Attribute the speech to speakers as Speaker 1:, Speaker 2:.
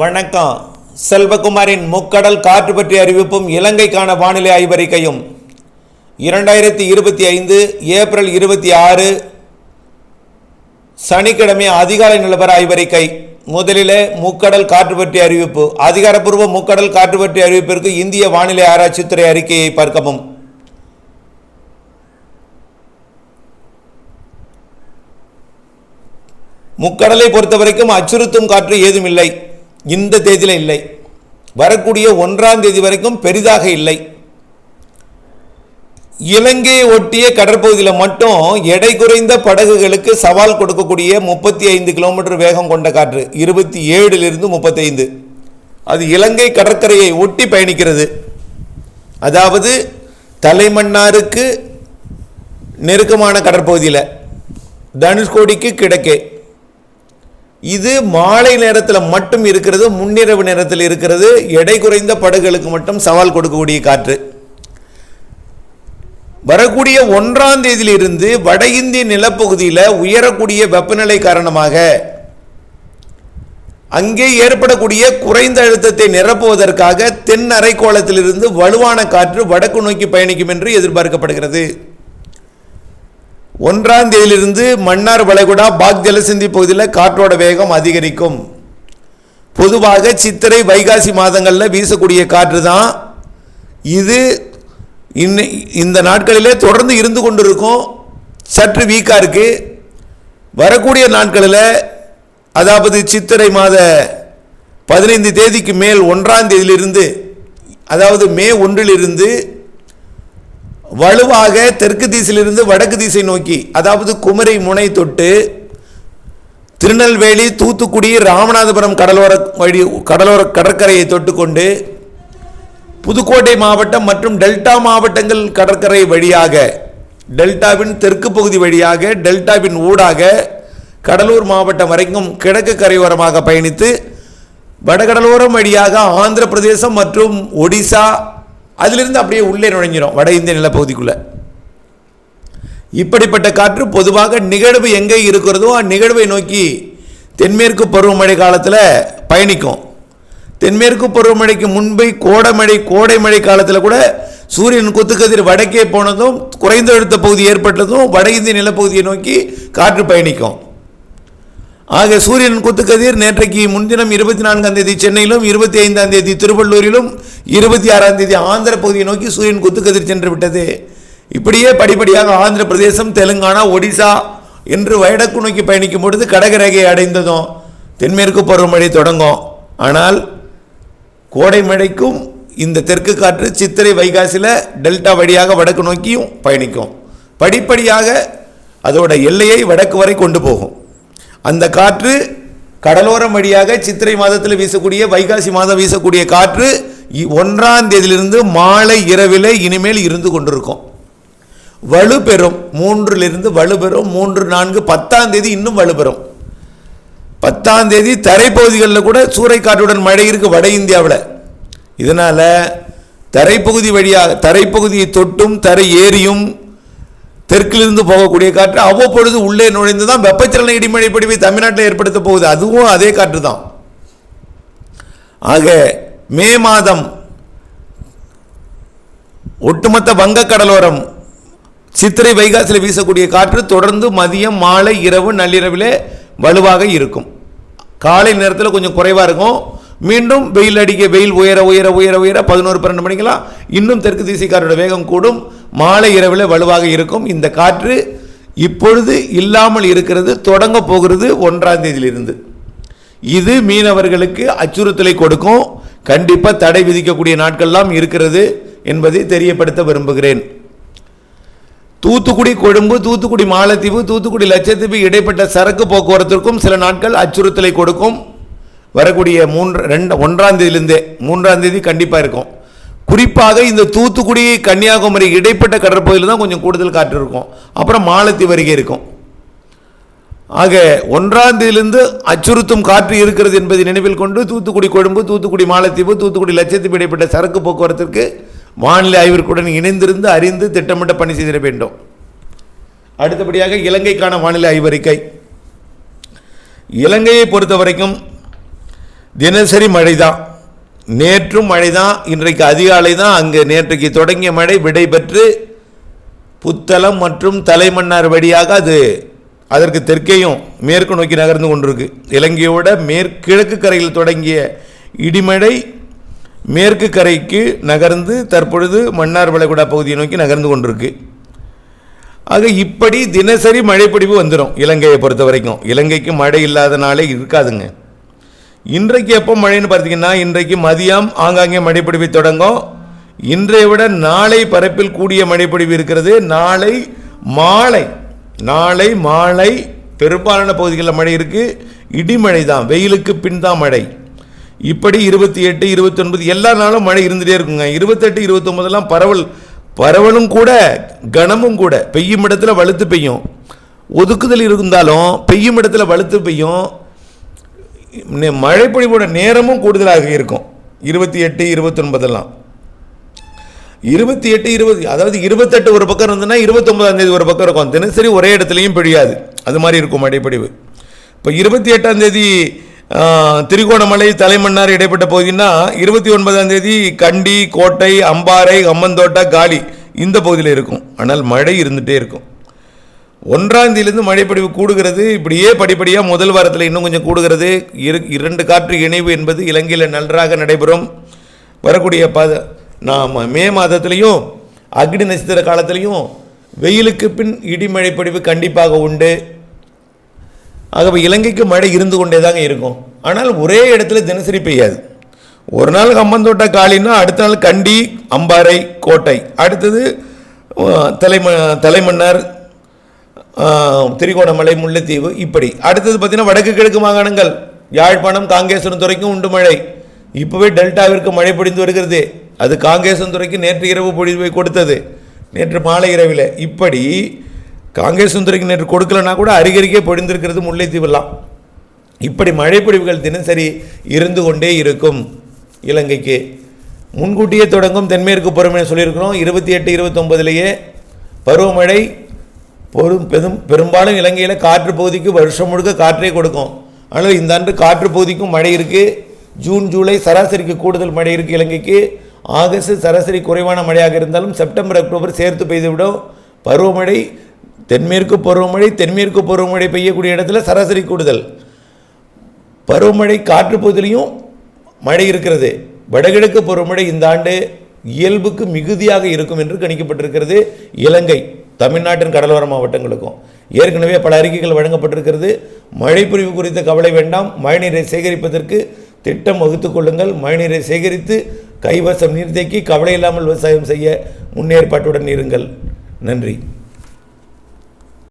Speaker 1: வணக்கம். செல்வகுமாரின் முக்கடல் காற்று பற்றிய அறிவிப்பும் இலங்கைக்கான வானிலை ஆய்வறிக்கையும். இரண்டாயிரத்தி இருபத்தி ஐந்து ஏப்ரல் இருபத்தி ஆறு சனிக்கிழமை அதிகாலை நிலவர ஆய்வறிக்கை. முதலிலே முக்கடல் காற்று பற்றிய அறிவிப்பு அதிகாரப்பூர்வ முக்கடல் காற்று பற்றிய அறிவிப்பிற்கு இந்திய வானிலை ஆராய்ச்சித்துறை அறிக்கையை பார்க்கவும். முக்கடலை பொறுத்தவரைக்கும் அச்சுறுத்தும் காற்று ஏதும் இல்லை இந்த தேதியில் இல்லை. வரக்கூடிய ஒன்றாம் தேதி வரைக்கும் பெரிதாக இல்லை. இலங்கையை ஒட்டிய கடற்பகுதியில் மட்டும் எடை குறைந்த படகுகளுக்கு சவால் கொடுக்கக்கூடிய முப்பத்தி ஐந்து கிலோமீட்டர் வேகம் கொண்ட காற்று இருபத்தி ஏழிலிருந்து முப்பத்தைந்து. அது இலங்கை கடற்கரையை ஒட்டி பயணிக்கிறது. அதாவது தலைமன்னாருக்கு நெருக்கமான கடற்பகுதியில் தனுஷ்கோடிக்கு கிடக்கே இது மாலை நேரத்தில் மட்டும் இருக்கிறது முன்னிரவு நேரத்தில் இருக்கிறது எடை குறைந்த படகுகளுக்கு மட்டும் சவால் கொடுக்கக்கூடிய காற்று. வரக்கூடிய ஒன்றாம் தேதியிலிருந்து வட இந்திய நிலப்பகுதியில் உயரக்கூடிய வெப்பநிலை காரணமாக அங்கே ஏற்படக்கூடிய குறைந்த அழுத்தத்தை நிரப்புவதற்காக தென் அரைக்கோளத்திலிருந்து வலுவான காற்று வடக்கு நோக்கி பயணிக்கும் என்று எதிர்பார்க்கப்படுகிறது. ஒன்றாம் தேதியிலிருந்து மன்னார் வளைகுடா பாக் ஜலசந்தி பகுதியில் காற்றோட வேகம் அதிகரிக்கும். பொதுவாக சித்திரை வைகாசி மாதங்களில் வீசக்கூடிய காற்று தான். இது இன்ன இந்த நாட்களிலே தொடர்ந்து இருந்து கொண்டிருக்கும். சற்று வீக்காக இருக்குது வரக்கூடிய நாட்களில் அதாவது சித்திரை மாத பதினைந்து தேதிக்கு மேல் ஒன்றாம் தேதியிலிருந்து அதாவது மே ஒன்றிலிருந்து வலுவாக தெற்கு திசையிலிருந்து வடக்கு திசை நோக்கி அதாவது குமரி முனை தொட்டு திருநெல்வேலி தூத்துக்குடி ராமநாதபுரம் கடலோர வழி கடலோர கடற்கரையை தொட்டுக்கொண்டு புதுக்கோட்டை மாவட்டம் மற்றும் டெல்டா மாவட்டங்கள் கடற்கரை வழியாக டெல்டாவின் தெற்கு பகுதி வழியாக டெல்டாவின் ஊடாக கடலூர் மாவட்டம் வரைக்கும் கிழக்கு கரையோரமாக பயணித்து வடகடலோரம் வழியாக ஆந்திர பிரதேசம் மற்றும் ஒடிசா அதிலிருந்து அப்படியே உள்ளே நுழைஞ்சிரும் வட இந்திய நிலப்பகுதிக்குள்ளே. இப்படிப்பட்ட காற்று பொதுவாக நிகழ்வு எங்கே இருக்கிறதோ அந்நிகழ்வை நோக்கி தென்மேற்கு பருவமழை காலத்தில் பயணிக்கும். தென்மேற்கு பருவமழைக்கு முன்பே கோடைமழை கோடை மழை காலத்தில் கூட சூரியன் குத்துக்கதிர் வடக்கே போனதும் குறைந்த அழுத்த பகுதி ஏற்பட்டதும் வட இந்திய நிலப்பகுதியை நோக்கி காற்று பயணிக்கும். ஆக சூரியன் குத்துக்கதிர் நேற்றைக்கு முன்தினம் இருபத்தி நான்காம் தேதி சென்னையிலும் இருபத்தி ஐந்தாம் தேதி திருவள்ளூரிலும் இருபத்தி ஆறாம் தேதி ஆந்திர பகுதியை நோக்கி சூரியன் குத்துக்கதிர் சென்று விட்டது. இப்படியே படிப்படியாக ஆந்திர பிரதேசம் தெலுங்கானா ஒடிசா என்று வடக்கு நோக்கி பயணிக்கும் பொழுது கடகரேகை அடைந்ததும் தென்மேற்கு பருவமழை தொடங்கும். ஆனால் கோடை மழைக்கும் இந்த தெற்கு காற்று சித்திரை வைகாசியில் டெல்டா வழியாக வடக்கு நோக்கியும் பயணிக்கும். படிப்படியாக அதோட எல்லையை வடக்கு வரை கொண்டு போகும். அந்த காற்று கடலோரம் வழியாக சித்திரை மாதத்தில் வீசக்கூடிய வைகாசி மாதம் வீசக்கூடிய காற்று இ- ஒன்றாம் தேதியிலிருந்து மாலை இரவிலே இனிமேல் இருந்து கொண்டிருக்கும். வலுப்பெறும் மூன்றிலிருந்து வலுப்பெறும் மூன்று நான்கு பத்தாம் தேதி இன்னும் வலுப்பெறும் பத்தாம் தேதி தரைப்பகுதிகளில் கூட சூறைக்காற்றுடன் மழை இருக்கு வட இந்தியாவில். இதனால் தரைப்பகுதி வழியாக தரைப்பகுதியை தொட்டும் தரை ஏறியும் தெற்கிலிருந்து போகக்கூடிய காற்று அவ்வப்பொழுது உள்ளே நுழைந்து தான் வெப்பச்சலன இடிமழை பிடிவை தமிழ்நாட்டில் ஏற்படுத்த போகுது. அதுவும் அதே காற்று தான். ஆக மே மாதம் ஒட்டுமொத்த வங்கக் கடலோரம் சித்திரை வைகாசியில் வீசக்கூடிய காற்று தொடர்ந்து மதியம் மாலை இரவு நள்ளிரவிலே வலுவாக இருக்கும். காலை நேரத்தில் கொஞ்சம் குறைவாக இருக்கும். மீண்டும் வெயில் அடிக்க வெயில் உயர உயர உயர உயர பதினோரு பன்னெண்டு மணிக்கெல்லாம் இன்னும் தெற்கு திசைக்காரோட வேகம் கூடும். மாலை இரவில் வலுவாக இருக்கும். இந்த காற்று இப்பொழுது இல்லாமல் இருக்கிறது தொடங்க போகிறது ஒன்றாம் தேதியிலிருந்து. இது மீனவர்களுக்கு அச்சுறுத்தலை கொடுக்கும். கண்டிப்பாக தடை விதிக்கக்கூடிய நாட்கள்லாம் இருக்கிறது என்பதை தெரியப்படுத்த விரும்புகிறேன். தூத்துக்குடி கொழும்பு தூத்துக்குடி மாலத்தீவு தூத்துக்குடி லட்சத்தீவு இடைப்பட்ட சரக்கு போக்குவரத்திற்கும் சில நாட்கள் அச்சுறுத்தலை கொடுக்கும். வரக்கூடிய மூன்று ரெண்டு ஒன்றாம் தேதியிலிருந்தே மூன்றாம் தேதி கண்டிப்பாக இருக்கும். குறிப்பாக இந்த தூத்துக்குடி கன்னியாகுமரி இடைப்பட்ட கடற்பகுதியில் தான் கொஞ்சம் கூடுதல் காற்று இருக்கும். அப்புறம் மாலத்தீவு அருகே இருக்கும். ஆக ஒன்றாந்தியிலிருந்து அச்சுறுத்தும் காற்று இருக்கிறது என்பதை நினைவில் கொண்டு தூத்துக்குடி கொழும்பு தூத்துக்குடி மாலத்தீவு தூத்துக்குடி லட்சத்தீவு இடைப்பட்ட சரக்கு போக்குவரத்திற்கு வானிலை ஆய்விற்குடன் இணைந்திருந்து அறிந்து திட்டமிட்ட பணி செய்திட வேண்டும். அடுத்தபடியாக இலங்கைக்கான வானிலை ஆய்வறிக்கை. இலங்கையை பொறுத்த வரைக்கும் தினசரி மழை தான் நேற்றும் மழை தான் இன்றைக்கு அதிகாலை தான் அங்கே நேற்றைக்கு தொடங்கிய மழை விடைபெற்று புத்தளம் மற்றும் தலைமன்னார் வழியாக அது அதற்கு தெற்கேயும் மேற்கு நோக்கி நகர்ந்து கொண்டிருக்கு. இலங்கையோட மேற்கிழக்கு கரையில் தொடங்கிய இடிமழை மேற்கு கரைக்கு நகர்ந்து தற்பொழுது மன்னார் வளைகுடா பகுதியை நோக்கி நகர்ந்து கொண்டிருக்கு. ஆக இப்படி தினசரி மழைப்பிடிவு வந்துடும் இலங்கையை பொறுத்த வரைக்கும் இலங்கைக்கு மழை இல்லாத நாளே இருக்காதுங்க. இன்றைக்கு எப்போ மழைன்னு பார்த்தீங்கன்னா இன்றைக்கு மதியம் ஆங்காங்கே மழைப்பிடிவு தொடங்கும். இன்றைய விட நாளை பரப்பில் கூடிய மழைப்பிடிவு இருக்கிறது. நாளை மாலை நாளை மாலை பெரும்பாலான பகுதிகளில் மழை இருக்குது இடிமழை தான் வெயிலுக்கு பின் தான் மழை. இப்படி இருபத்தி எட்டு இருபத்தொன்பது எல்லா நாளும் மழை இருந்துகிட்டே இருக்குங்க. இருபத்தெட்டு இருபத்தொம்பதெல்லாம் பரவல் பரவலும் கூட கனமும் கூட பெய்யும் இடத்துல வலுத்து பெய்யும். ஒதுக்குதல் இருந்தாலும் பெய்யும் இடத்துல வலுத்து பெய்யும். மழைப்பொழிவோட நேரமும் கூடுதலாக இருக்கும். இருபத்தி எட்டு இருபத்தொன்பதெல்லாம். இருபத்தி எட்டு இருபது அதாவது இருபத்தெட்டு ஒரு பக்கம் இருந்ததுன்னா இருபத்தொன்பதாம் தேதி ஒரு பக்கம் இருக்கும். தினசரி ஒரே இடத்துலையும் பிழியாது அது மாதிரி இருக்கும் மழைப்பொழிவு. இப்போ இருபத்தி எட்டாம் தேதி திரிகோணமலை தலைமன்னார் இடைப்பட்ட பகுதின்னா இருபத்தி ஒன்பதாம் தேதி கண்டி கோட்டை அம்பாறை அம்மந்தோட்டா காலி இந்த பகுதியில் இருக்கும். ஆனால் மழை இருந்துகிட்டே இருக்கும். ஒன்றாம் தேதியிலிருந்து மழைப்பொழிவு கூடுகிறது. இப்படியே படிப்படியாக முதல் வாரத்தில் இன்னும் கொஞ்சம் கூடுகிறது. இரு இரண்டு காற்று இணைவு என்பது இலங்கையில் நன்றாக நடைபெறும். வரக்கூடிய ப நாம் மே மாதத்துலேயும் அக்னி நட்சத்திர காலத்திலையும் வெயிலுக்கு பின் இடிமழை பொழிவு கண்டிப்பாக உண்டு. ஆகவே இலங்கைக்கு மழை இருந்து கொண்டே தாங்க இருக்கும். ஆனால் ஒரே இடத்துல தினசரி பெய்யாது. ஒரு நாள் கம்பந்தோட்ட காலின்னா அடுத்த நாள் கண்டி அம்பாறை கோட்டை. அடுத்தது தலைம தலைமன்னார் திரிகோணமலை முல்லைத்தீவு இப்படி. அடுத்தது பார்த்தீங்கன்னா வடக்கு கிழக்கு மாகாணங்கள். யாழ்ப்பாணம் காங்கேசன் துறைக்கும் உண்டு மழை. இப்போவே டெல்டாவிற்கு மழை பொழிந்து வருகிறது. அது காங்கேசன் துறைக்கு நேற்று இரவு பொழிவை கொடுத்தது. நேற்று மாலை இரவில். இப்படி காங்கேசன் துறைக்கு நேற்று கொடுக்கலனா கூட அருகருகே பொழிந்திருக்கிறது முல்லைத்தீவுலாம் இப்படி மழைப்பொழிவுகள் தினசரி இருந்து கொண்டே இருக்கும் இலங்கைக்கு. முன்கூட்டியே தொடங்கும் தென்மேற்கு பருவமழை சொல்லியிருக்கிறோம். இருபத்தி எட்டு இருபத்தொம்பதுலேயே பருவமழை பெரும் பெரும் பெரும்பாலும் இலங்கையில் காற்று பகுதிக்கு வருஷம் முழுக்க காற்றே கொடுக்கும். ஆனால் இந்த ஆண்டு காற்று பகுதிக்கும் மழை இருக்குது ஜூன் ஜூலை சராசரிக்கு கூடுதல் மழை இருக்குது இலங்கைக்கு. ஆகஸ்ட் சராசரி குறைவான மழையாக இருந்தாலும் செப்டம்பர் அக்டோபர் சேர்த்து பெய்துவிடும் பருவமழை தென்மேற்கு பருவமழை தென்மேற்கு பருவமழை பெய்யக்கூடிய இடத்துல சராசரி கூடுதல். பருவமழை காற்று பகுதியிலையும் மழை இருக்கிறது. வடகிழக்கு பருவமழை இந்த ஆண்டு இயல்புக்கு மிகுதியாக இருக்கும் என்று கணிக்கப்பட்டிருக்கிறது. இலங்கை. தமிழ்நாட்டின் கடலோர மாவட்டங்களுக்கும். ஏற்கனவே பல அறிக்கைகள் வழங்கப்பட்டிருக்கிறது. மழை குறித்த கவலை வேண்டாம். மழைநீரை சேகரிப்பதற்கு திட்டம் வகுத்துக் கொள்ளுங்கள். மழைநீரை சேகரித்து கைவசம் நீர்த்தேக்கி கவலை இல்லாமல் விவசாயம் செய்ய முன்னேற்பாட்டுடன் இருங்கள். நன்றி.